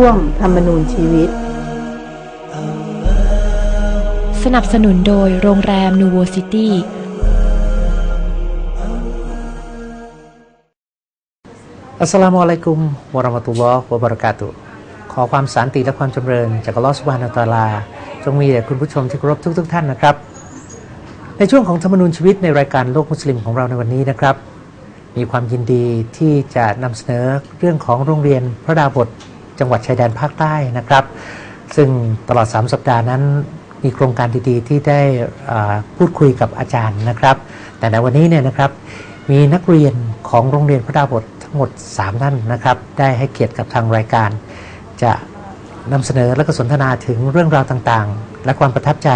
ช่วงธรรมนูญชีวิต สนับสนุนโดยโรงแรมนูโวซิตี้อัสสลามุอะลัยกุมวะเราะมะตุลลอฮ์วะบะเราะกาตุฮ์ขอความสันติและความจำเริญ จากอัลลอฮ์ซุบฮานะฮูวะตะอาลา จงมีแด่คุณผู้ชมที่เคารพทุกทท่านนะครับ ในช่วงของธรรมนูญชีวิตในรายการโลกมุสลิมของเราในวันนี้นะครับ มีความยินดีที่จะนำเสนอเรื่องของโรงเรียนพระดาบท จังหวัดชายแดนภาคใต้นะครับ ซึ่งตลอด 3 สัปดาห์นั้นมีโครงการดีๆ ที่ได้พูดคุยกับอาจารย์นะครับ แต่ในวันนี้เนี่ยนะครับมีนักเรียนของโรงเรียนพระดาบททั้งหมด 3 ท่านนะครับ ได้ให้เกียรติกับทางรายการ จะนำเสนอและก็สนทนาถึงเรื่องราวต่างๆ และความประทับใจ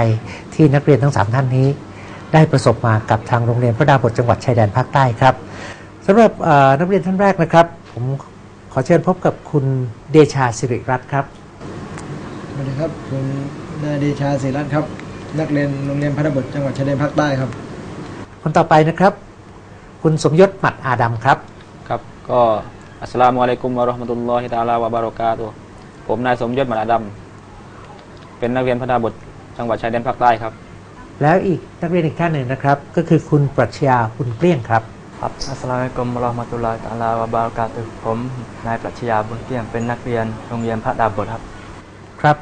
ที่นักเรียนทั้ง 3 ท่านนี้ ได้ประสบมากับทางโรงเรียนพระดาบทจังหวัดชายแดนภาคใต้ครับสำหรับนักเรียนท่านแรกนะครับ ผม ขอเชิญพบกับคุณเดชาสิริรัตน์ครับสวัสดีครับผมนายเดชาศิรัตน์ครับ นักเรียนโรงเรียนพระบทจังหวัดชายแดนภาคใต้ครับ คนต่อไปนะครับ คุณสมยศหมัดอาดัมครับ ครับ ก็อัสสลามุอะลัยกุมวะเราะห์มะตุลลอฮิตะอาลาวะบารอกาตุฮ์ผมนายสมยศหมันอาดัมเป็นนักเรียนพระดาบทจังหวัดชายแดนภาคใต้ครับ แล้วอีกนักเรียนอีกท่านหนึ่งนะครับ ก็คือคุณปรัชญาคุณเกลี้ยงครับ ครับอัสสลามุอะลัยกุมวะเราะห์มะตุลลอฮิตะอาลาวะบารากาตุฮ์ผมนายปรัชญาบุญเที่ยงเป็นนักเรียนโรงเรียนพระดาบทครับ ครับ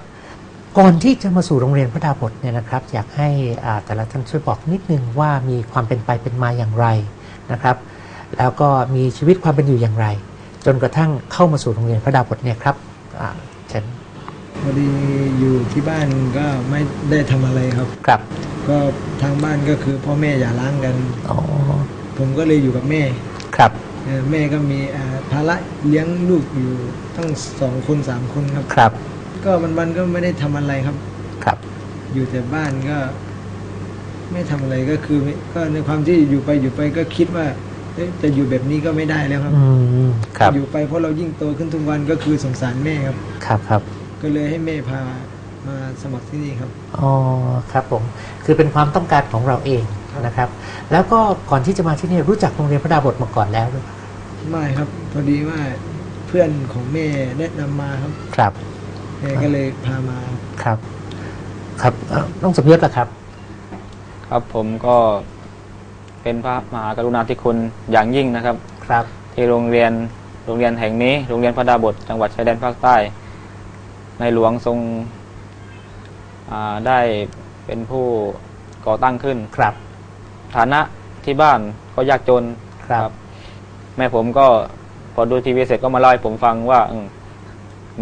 ก่อนที่จะมาสู่โรงเรียนพระดาบทเนี่ยนะครับ อยากให้อ่าแต่ละท่านช่วยบอกนิดนึงว่ามีความเป็นไปเป็นมาอย่างไรนะครับ แล้วก็มีชีวิตความเป็นอยู่อย่างไร จนกระทั่งเข้ามาสู่โรงเรียนพระดาบทเนี่ยครับอ่าเชิญพอดีอยู่ที่บ้านก็ไม่ได้ทำอะไรครับ ครับ ก็ทางบ้านก็คือพ่อแม่อย่าร้างกันอ๋อ ผมก็เลยอยู่กับแม่ครับเอ่อแม่ก็มีอ่าภาระเลี้ยงลูกอยู่ตั้งสองคนสามคนครับครับ ก็วันๆก็ไม่ได้ทำอะไรครับครับ อยู่แต่บ้านก็ ไม่ทำอะไรก็คือไม่ก็ในความที่อยู่ไปอยู่ไปก็คิดว่าเอ๊ะจะอยู่แบบนี้ก็ไม่ได้แล้วครับอืมครับ อยู่ไปเพราะเรายิ่งโตขึ้นทุกวันก็คือสงสารแม่ครับ ครับครับ ก็เลยให้แม่พามาสมัครที่นี่ครับ อ๋อ ครับผม คือเป็นความต้องการของเราเอง นะครับ แล้วก็ก่อนที่จะมาที่นี่รู้จักโรงเรียนพระดาบทมาก่อนแล้วหรือเปล่าไม่ครับพอดีว่าเพื่อนของแม่แนะนำมาครับครับแม่ก็เลยพามาครับ ครับเอ่อน้องสมยศล่ะครับ ครับผมก็เป็นพระมหากรุณาธิคุณอย่างยิ่งนะครับ ครับ ที่โรงเรียนโรงเรียนแห่งนี้ โรงเรียนพระดาบทจังหวัดชายแดนภาคใต้ ในหลวงทรงอ่าได้เป็นผู้ก่อตั้งขึ้น ครับ ฐานะที่บ้านก็ยากจนครับ แม่ผมก็พอดูทีวีเสร็จก็มาเล่าให้ผมฟังว่าอืม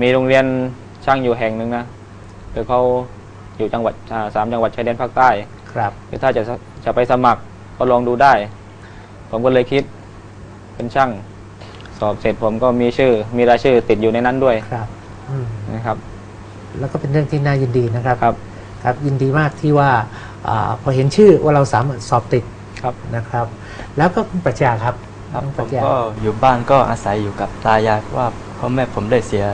มีโรงเรียนช่างอยู่แห่งหนึ่งนะคือเขาอยู่จังหวัดอ่าสามจังหวัดชายแดนภาคใต้ครับคือถ้าจะจะไปสมัครก็ลองดูได้ ผมก็เลยคิดเป็นช่าง สอบเสร็จผมก็มีชื่อ มีรายชื่อติดอยู่ในนั้นด้วยครับอืมนะครับ แล้วก็เป็นเรื่องที่น่ายินดีนะครับ ครับ ครับยินดีมากที่ว่า อาพอเห็นชื่อว่าเราสามารถสอบติดครับนะครับ แล้วก็คุณปรัชญาครับครับน้องผปรัมชญาก็อยู่บ้านก็อาศัยอยู่กับตายายเพราะว่าพ่อแม่ผมได้เสีย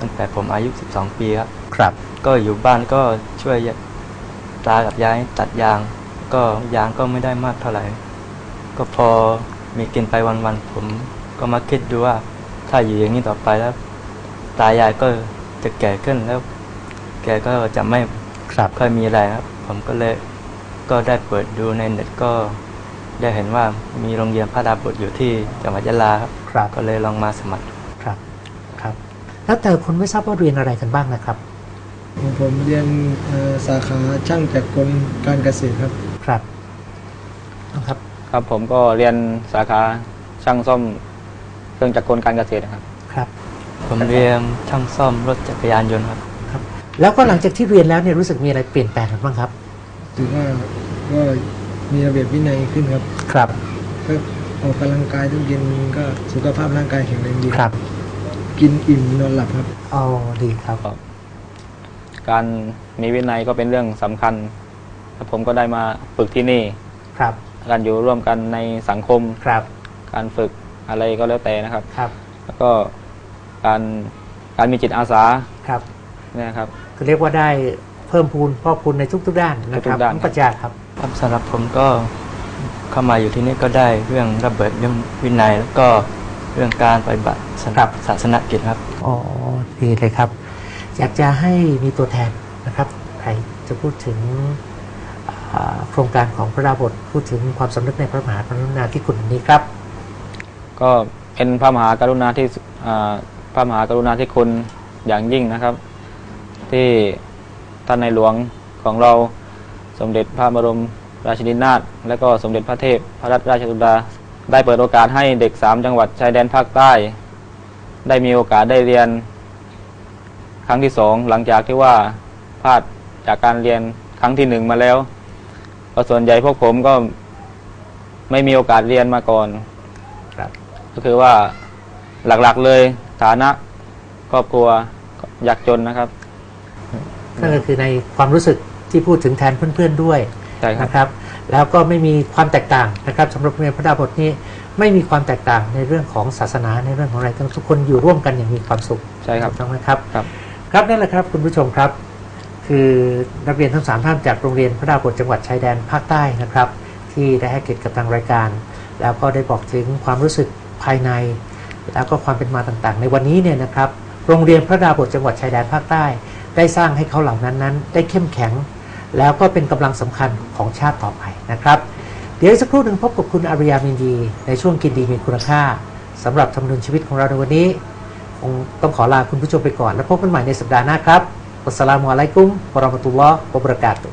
ตั้งแต่ผมอายุ 12 ปีครับ ครับ ก็อยู่บ้านก็ช่วยตากับยายตัดยาง ก็ยางก็ไม่ได้มากเท่าไหร่ ก็พอมีกินไปวันๆผมก็มาคิดดูว่าถ้าอยู่อย่างนี้ต่อไปแล้ว ตายายก็จะแก่ขึ้นแล้ว แกก็จะไม่ครับ ค่อยมีอะไรครับ ผมก็เลย ก็ได้เปิดดูในเน็ตก็ได้เห็นว่ามีโรงเรียนพระดาบทอยู่ที่จังหวัดยะลาครับครับก็เลยลองมาสมัครครับครับ แล้วแต่คนไม่ทราบว่าเรียนอะไรกันบ้างนะครับของผมเรียนเอ่อสาขาช่างจักรกลการเกษตรครับครับนะครับ ครับผมก็เรียนสาขาช่างซ่อมเครื่องจักรกลการเกษตรนะครับครับ ผมเรียนช่างซ่อมรถจักรยานยนต์ครับครับ แล้วก็หลังจากที่เรียนแล้วเนี่ยรู้สึกมีอะไรเปลี่ยนแปลงกันบ้างครับ ถือว่าก็มีระเบียบวินัยขึ้นครับ ครับก็ออกกำลังกายทุกเย็นก็สุขภาพร่างกายแข็งแรงดีครับ กินอิ่มนอนหลับครับอ๋อดีครับ การมีวินัยก็เป็นเรื่องสำคัญแล้วผมก็ได้มาฝึกที่นี่ครับ การอยู่ร่วมกันในสังคมครับ การฝึกอะไรก็แล้วแต่นะครับครับ แล้วก็การการมีจิตอาสาครับเนี่ยครับคือเรียกว่าได้ เพิ่มพูนพอกพูนในทุก ๆ ด้านนะครับทุกๆด้าน น้องปรัชญาครับ ครับสำหรับผมก็เข้ามาอยู่ที่นี่ก็ได้เรื่องระเบิดเรื่องวินัย แล้วก็เรื่องการปฏิบัติศาสครับ ศาสนกิจครับ อ๋อดีเลยครับ อยากจะให้มีตัวแทนนะครับใครจะพูดถึงอ่าโครงการของพระดาบทพูดถึงความสำนึกในพระมหากรุณาธิคุณนี้ครับ ก็เป็นพระมหากรุณาที่อ่าพระมหากรุณาธิคุณอย่างยิ่งนะครับ ที่ ท่านในหลวงของเราสมเด็จพระบรมราชินีนาถและก็สมเด็จพระเทพพระรัตนราชสุดา ได้เปิดโอกาสให้เด็กสามจังหวัดชายแดนภาคใต้ ได้มีโอกาสได้เรียน ครั้งที่สองหลังจากที่ว่าพลาดจากการเรียนครั้งที่หนึ่งมาแล้วก็ส่วนใหญ่พวกผมก็ไม่มีโอกาสเรียนมาก่อนก็คือว่าหลักๆเลยฐานะครอบครัวยากจนนะครับ ก็คือในความรู้สึกที่พูดถึงแทนเพื่อนๆด้วยใช่ครับนะครับ แล้วก็ไม่มีความแตกต่างนะครับสำหรับโรงเรียนพระดาบทนี้ไม่มีความแตกต่างในเรื่องของศาสนาในเรื่องของอะไรทั้งทุกคนอยู่ร่วมกันอย่างมีความสุขใช่ครับถูกต้องไหมครับครับ ครับนั่นแหละครับคุณผู้ชมครับ คือนักเรียนทั้งสามท่านจากโรงเรียนพระดาบทจังหวัดชายแดนภาคใต้นะครับ ที่ได้ให้เกียรติกับทางรายการ แล้วก็ได้บอกถึงความรู้สึกภายใน แล้วก็ความเป็นมาต่างๆ ในวันนี้เนี่ยนะครับ โรงเรียนพระดาบทจังหวัดชายแดนภาคใต้ ได้สร้างให้เขาเหล่านั้นนั้น ได้เข้มแข็ง แล้วก็เป็นกำลังสำคัญของชาติต่อไปนะครับ เดี๋ยวอีกสักครู่หนึ่งพบกับคุณอาริยามินดี ในช่วงกินดีมีคุณค่าสำหรับทำนุนชีวิตของเราในวันนี้คงต้องขอลาคุณผู้ชมไปก่อน แล้วพบกันใหม่ในสัปดาห์หน้าครับอัสสลามุอะลัยกุมวะราะมะตุลลอฮ์วะบะเราะกาตุ